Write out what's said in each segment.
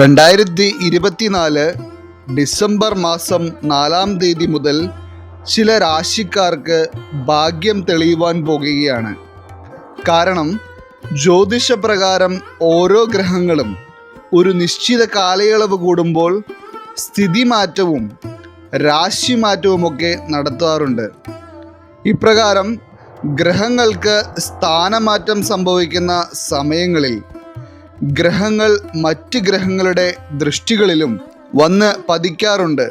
രണ്ടായിരത്തി ഇരുപത്തിനാല് ഡിസംബർ മാസം നാലാം തീയതി മുതൽ ചില രാശിക്കാർക്ക് ഭാഗ്യം തെളിയുവാൻ പോകുകയാണ്. കാരണം ജ്യോതിഷപ്രകാരം ഓരോ ഗ്രഹങ്ങളും ഒരു നിശ്ചിത കാലയളവ് കൂടുമ്പോൾ സ്ഥിതി മാറ്റവും രാശി മാറ്റവുമൊക്കെ നടത്താറുണ്ട്. ഇപ്രകാരം ഗ്രഹങ്ങൾക്ക് സ്ഥാനമാറ്റം സംഭവിക്കുന്ന സമയങ്ങളിൽ ഗ്രഹങ്ങൾ മറ്റ് ഗ്രഹങ്ങളുടെ ദൃഷ്ടികളിലും വന്ന് പതിക്കാറുണ്ട്.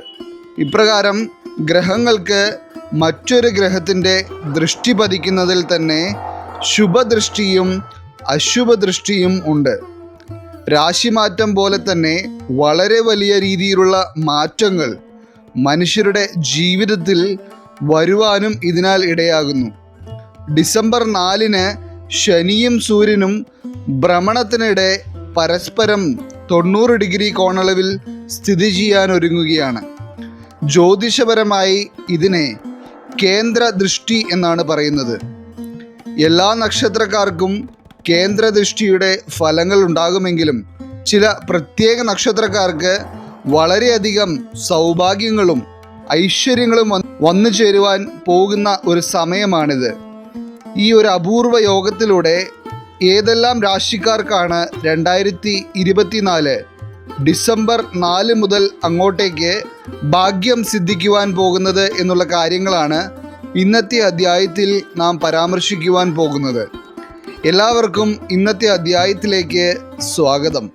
ഇപ്രകാരം ഗ്രഹങ്ങൾക്ക് മറ്റൊരു ഗ്രഹത്തിന്റെ ദൃഷ്ടി പതിക്കുന്നതിൽ തന്നെ ശുഭദൃഷ്ടിയും അശുഭദൃഷ്ടിയും ഉണ്ട്. രാശിമാറ്റം പോലെ തന്നെ വളരെ വലിയ രീതിയിലുള്ള മാറ്റങ്ങൾ മനുഷ്യരുടെ ജീവിതത്തിൽ വരുവാനും ഇതിനാൽ ഇടയാകുന്നു. ഡിസംബർ നാലിന് ശനിയും സൂര്യനും ഭ്രമണത്തിനിടെ പരസ്പരം തൊണ്ണൂറ് ഡിഗ്രി കോണളവിൽ സ്ഥിതി ചെയ്യാൻ ഒരുങ്ങുകയാണ്. ജ്യോതിഷപരമായി ഇതിനെ കേന്ദ്ര ദൃഷ്ടി എന്നാണ് പറയുന്നത്. എല്ലാ നക്ഷത്രക്കാർക്കും കേന്ദ്ര ദൃഷ്ടിയുടെ ഫലങ്ങൾ ഉണ്ടാകുമെങ്കിലും ചില പ്രത്യേക നക്ഷത്രക്കാർക്ക് വളരെയധികം സൗഭാഗ്യങ്ങളും ഐശ്വര്യങ്ങളും വന്നു ചേരുവാൻ പോകുന്ന ഒരു സമയമാണിത്. ഈ ഒരു അപൂർവ യോഗത്തിലൂടെ ഏതെല്ലാം രാശിക്കാർക്കാണ് രണ്ടായിരത്തി ഇരുപത്തിനാല് ഡിസംബർ നാല് മുതൽ അങ്ങോട്ടേക്ക് ഭാഗ്യം സിദ്ധിക്കുവാൻ പോകുന്നത് എന്നുള്ള കാര്യങ്ങളാണ് ഇന്നത്തെ അധ്യായത്തിൽ നാം പരാമർശിക്കുവാൻ പോകുന്നത്. എല്ലാവർക്കും ഇന്നത്തെ അധ്യായത്തിലേക്ക് സ്വാഗതം.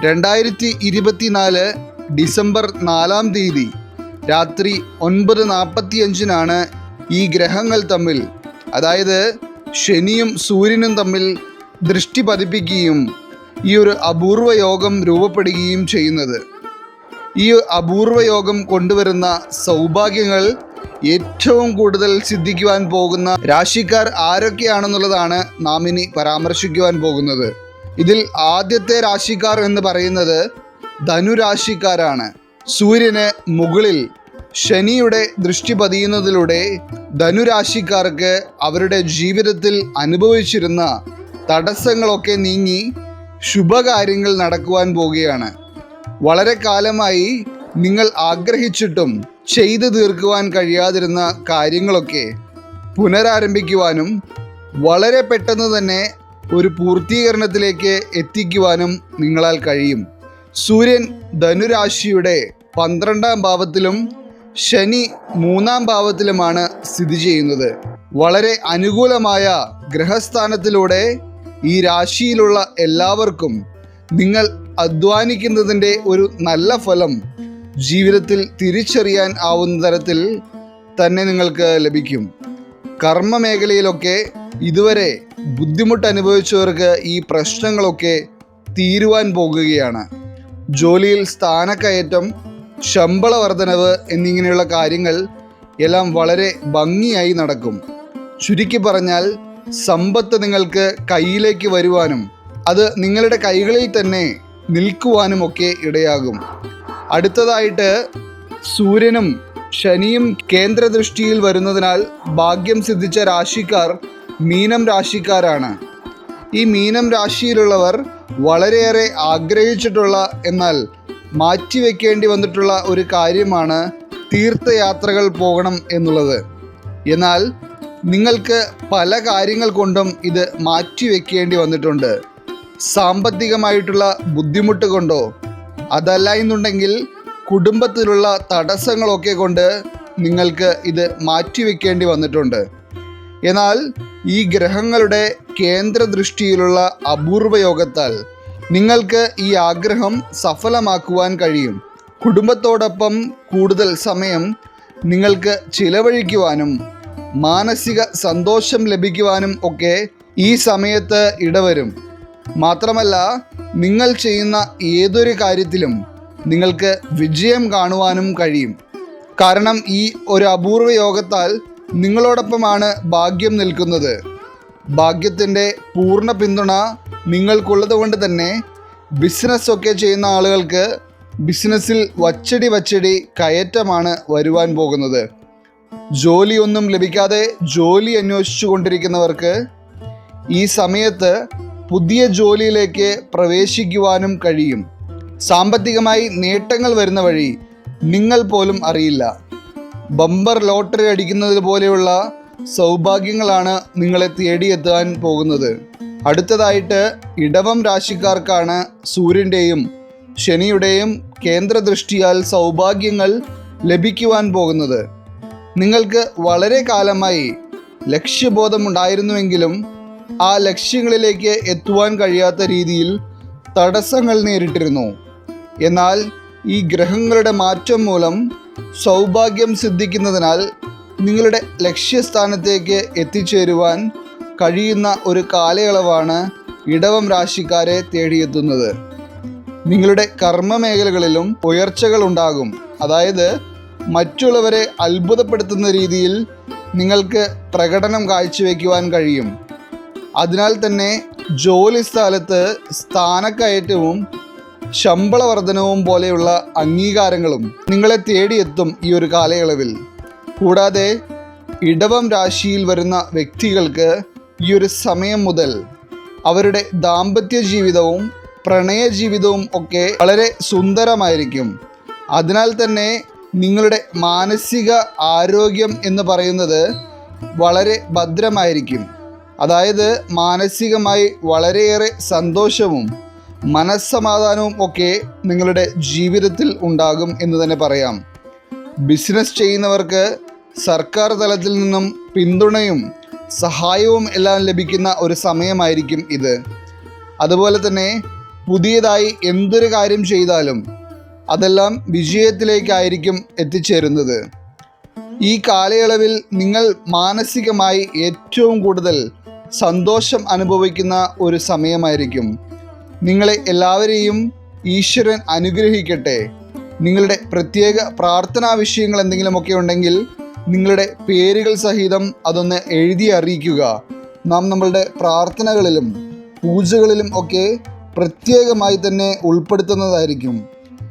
രണ്ടായിരത്തി ഇരുപത്തിനാല് ഡിസംബർ നാലാം തീയതി രാത്രി ഒൻപത് നാൽപ്പത്തിയഞ്ചിനാണ് ഈ ഗ്രഹങ്ങൾ തമ്മിൽ അതായത് ശനിയും സൂര്യനും തമ്മിൽ ദൃഷ്ടി പതിപ്പിക്കുകയും ഈ ഒരു അപൂർവ യോഗം രൂപപ്പെടുകയും ചെയ്യുന്നത്. ഈ അപൂർവ യോഗം കൊണ്ടുവരുന്ന സൗഭാഗ്യങ്ങൾ ഏറ്റവും കൂടുതൽ സിദ്ധിക്കുവാൻ പോകുന്ന രാശിക്കാർ ആരൊക്കെയാണെന്നുള്ളതാണ് നാം ഇനി പരാമർശിക്കുവാൻ പോകുന്നത്. ഇതിൽ ആദ്യത്തെ രാശിക്കാർ എന്ന് പറയുന്നത് ധനുരാശിക്കാരാണ് സൂര്യന് മുകളിൽ ശനിയുടെ ദൃഷ്ടി പതിയുന്നതിലൂടെ ധനുരാശിക്കാർക്ക് അവരുടെ ജീവിതത്തിൽ അനുഭവിച്ചിരുന്ന തടസ്സങ്ങളൊക്കെ നീങ്ങി ശുഭകാര്യങ്ങൾ നടക്കുവാൻ പോവുകയാണ്. വളരെ കാലമായി നിങ്ങൾ ആഗ്രഹിച്ചിട്ടും ചെയ്തു തീർക്കുവാൻ കഴിയാതിരുന്ന കാര്യങ്ങളൊക്കെ പുനരാരംഭിക്കുവാനും വളരെ പെട്ടെന്ന് തന്നെ ഒരു പൂർത്തീകരണത്തിലേക്ക് എത്തിക്കുവാനും നിങ്ങളാൽ കഴിയും. സൂര്യൻ ധനുരാശിയുടെ പന്ത്രണ്ടാം ഭാവത്തിലും ശനി മൂന്നാം ഭാവത്തിലുമാണ് സ്ഥിതി ചെയ്യുന്നത്. വളരെ അനുകൂലമായ ഗ്രഹസ്ഥാനത്തിലൂടെ ഈ രാശിയിലുള്ള എല്ലാവർക്കും നിങ്ങൾ അധ്വാനിക്കുന്നതിന്റെ ഒരു നല്ല ഫലം ജീവിതത്തിൽ തിരിച്ചറിയാൻ ആവുന്ന തരത്തിൽ തന്നെ നിങ്ങൾക്ക് ലഭിക്കും. കർമ്മ മേഖലയിലൊക്കെ ഇതുവരെ ബുദ്ധിമുട്ട് അനുഭവിച്ചവർക്ക് ഈ പ്രശ്നങ്ങളൊക്കെ തീരുവാൻ പോകുകയാണ്. ജോലിയിൽ സ്ഥാനക്കയറ്റം ശമ്പള വർധനവ് എന്നിങ്ങനെയുള്ള കാര്യങ്ങൾ എല്ലാം വളരെ ഭംഗിയായി നടക്കും. ചുരുക്കി പറഞ്ഞാൽ സമ്പത്ത് നിങ്ങൾക്ക് കയ്യിലേക്ക് വരുവാനും അത് നിങ്ങളുടെ കൈകളിൽ തന്നെ നിൽക്കുവാനും ഒക്കെ ഇടയാകും. അടുത്തതായിട്ട് സൂര്യനും ശനിയും കേന്ദ്ര ദൃഷ്ടിയിൽ വരുന്നതിനാൽ ഭാഗ്യം സിദ്ധിച്ച രാശിക്കാർ മീനം രാശിക്കാരാണ്. ഈ മീനം രാശിയിലുള്ളവർ വളരെയേറെ ആഗ്രഹിച്ചിട്ടുള്ള എന്നാൽ മാറ്റിവെക്കേണ്ടി വന്നിട്ടുള്ള ഒരു കാര്യമാണ് തീർത്ഥയാത്രകൾ പോകണം എന്നുള്ളത്. എന്നാൽ നിങ്ങൾക്ക് പല കാര്യങ്ങൾ കൊണ്ടും ഇത് മാറ്റിവെക്കേണ്ടി വന്നിട്ടുണ്ട്. സാമ്പത്തികമായിട്ടുള്ള ബുദ്ധിമുട്ട് കൊണ്ടോ? അതല്ല എന്നുണ്ടെങ്കിൽ കുടുംബത്തിലുള്ള തടസ്സങ്ങളൊക്കെ കൊണ്ട് നിങ്ങൾക്ക് ഇത് മാറ്റിവെക്കേണ്ടി വന്നിട്ടുണ്ട്. എന്നാൽ ഈ ഗ്രഹങ്ങളുടെ കേന്ദ്ര ദൃഷ്ടിയിലുള്ള അപൂർവ യോഗത്താൽ നിങ്ങൾക്ക് ഈ ആഗ്രഹം സഫലമാക്കുവാൻ കഴിയും. കുടുംബത്തോടൊപ്പം കൂടുതൽ സമയം നിങ്ങൾക്ക് ചിലവഴിക്കുവാനും മാനസിക സന്തോഷം ലഭിക്കുവാനും ഒക്കെ ഈ സമയത്ത് ഇടവരും. മാത്രമല്ല നിങ്ങൾ ചെയ്യുന്ന ഏതൊരു കാര്യത്തിലും നിങ്ങൾക്ക് വിജയം കാണുവാനും കഴിയും. കാരണം ഈ ഒരു അപൂർവ യോഗത്താൽ നിങ്ങളോടൊപ്പമാണ് ഭാഗ്യം നിൽക്കുന്നത്. ഭാഗ്യത്തിന്റെ പൂർണ പിന്തുണ നിങ്ങൾക്കുള്ളത് കൊണ്ട് തന്നെ ബിസിനസ്സൊക്കെ ചെയ്യുന്ന ആളുകൾക്ക് ബിസിനസ്സിൽ വച്ചടി വച്ചടി കയറ്റമാണ് വരുവാൻ പോകുന്നത്. ജോലിയൊന്നും ലഭിക്കാതെ ജോലി അന്വേഷിച്ചു കൊണ്ടിരിക്കുന്നവർക്ക് ഈ സമയത്ത് പുതിയ ജോലിയിലേക്ക് പ്രവേശിക്കുവാനും കഴിയും. സാമ്പത്തികമായി നേട്ടങ്ങൾ വരുന്ന വഴി നിങ്ങൾ പോലും അറിയില്ല. ബമ്പർ ലോട്ടറി അടിക്കുന്നത് പോലെയുള്ള സൗഭാഗ്യങ്ങളാണ് നിങ്ങളെ തേടിയെത്താൻ പോകുന്നത്. അടുത്തതായിട്ട് ഇടവം രാശിക്കാർക്കാണ് സൂര്യന്റെയും ശനിയുടെയും കേന്ദ്രദൃഷ്ടിയാൽ സൗഭാഗ്യങ്ങൾ ലഭിക്കുവാൻ പോകുന്നത്. നിങ്ങൾക്ക് വളരെ കാലമായി ലക്ഷ്യബോധമുണ്ടായിരുന്നുവെങ്കിലും ആ ലക്ഷ്യങ്ങളിലേക്ക് എത്തുവാൻ കഴിയാത്ത രീതിയിൽ തടസ്സങ്ങൾ നേരിട്ടിരുന്നു. എന്നാൽ ഈ ഗ്രഹങ്ങളുടെ മാറ്റം മൂലം സൗഭാഗ്യം സിദ്ധിക്കുന്നതിനാൽ നിങ്ങളുടെ ലക്ഷ്യസ്ഥാനത്തേക്ക് എത്തിച്ചേരുവാൻ കഴിയുന്ന ഒരു കാലയളവാണ് ഇടവം രാശിക്കാരെ തേടിയെത്തുന്നത്. നിങ്ങളുടെ കർമ്മ മേഖലകളിലും ഉയർച്ചകൾ ഉണ്ടാകും അതായത് മറ്റുള്ളവരെ അത്ഭുതപ്പെടുത്തുന്ന രീതിയിൽ നിങ്ങൾക്ക് പ്രകടനം കാഴ്ചവെക്കുവാൻ കഴിയും. അതിനാൽ തന്നെ ജോലി സ്ഥലത്ത് സ്ഥാനക്കയറ്റവും ശമ്പള വർധനവും പോലെയുള്ള അംഗീകാരങ്ങളും നിങ്ങളെ തേടിയെത്തും ഈ ഒരു കാലയളവിൽ. കൂടാതെ ഇടവം രാശിയിൽ വരുന്ന വ്യക്തികൾക്ക് ഈ ഒരു സമയം മുതൽ അവരുടെ ദാമ്പത്യ ജീവിതവും പ്രണയ ജീവിതവും ഒക്കെ വളരെ സുന്ദരമായിരിക്കും. അതിനാൽ തന്നെ നിങ്ങളുടെ മാനസിക ആരോഗ്യം എന്ന് പറയുന്നത് വളരെ ഭദ്രമായിരിക്കും. അതായത് മാനസികമായി വളരെയേറെ സന്തോഷവും മനസ്സമാധാനവും ഒക്കെ നിങ്ങളുടെ ജീവിതത്തിൽ ഉണ്ടാകും എന്ന് തന്നെ പറയാം. ബിസിനസ് ചെയ്യുന്നവർക്ക് സർക്കാർ തലത്തിൽ നിന്നും പിന്തുണയും സഹായവും എല്ലാം ലഭിക്കുന്ന ഒരു സമയമായിരിക്കും ഇത്. അതുപോലെ തന്നെ പുതിയതായി എന്തൊരു കാര്യം ചെയ്താലും അതെല്ലാം വിജയത്തിലേക്കായിരിക്കും എത്തിച്ചേരുന്നത്. ഈ കാലയളവിൽ നിങ്ങൾ മാനസികമായി ഏറ്റവും കൂടുതൽ സന്തോഷം അനുഭവിക്കുന്ന ഒരു സമയമായിരിക്കും. നിങ്ങളെ എല്ലാവരെയും ഈശ്വരൻ അനുഗ്രഹിക്കട്ടെ. നിങ്ങളുടെ പ്രത്യേക പ്രാർത്ഥനാ വിഷയങ്ങൾ എന്തെങ്കിലുമൊക്കെ ഉണ്ടെങ്കിൽ നിങ്ങളുടെ പേരുകൾ സഹിതം അതൊന്ന് എഴുതി അറിയിക്കുക. നാം നമ്മളുടെ പ്രാർത്ഥനകളിലും പൂജകളിലും ഒക്കെ പ്രത്യേകമായി തന്നെ ഉൾപ്പെടുത്തുന്നതായിരിക്കും.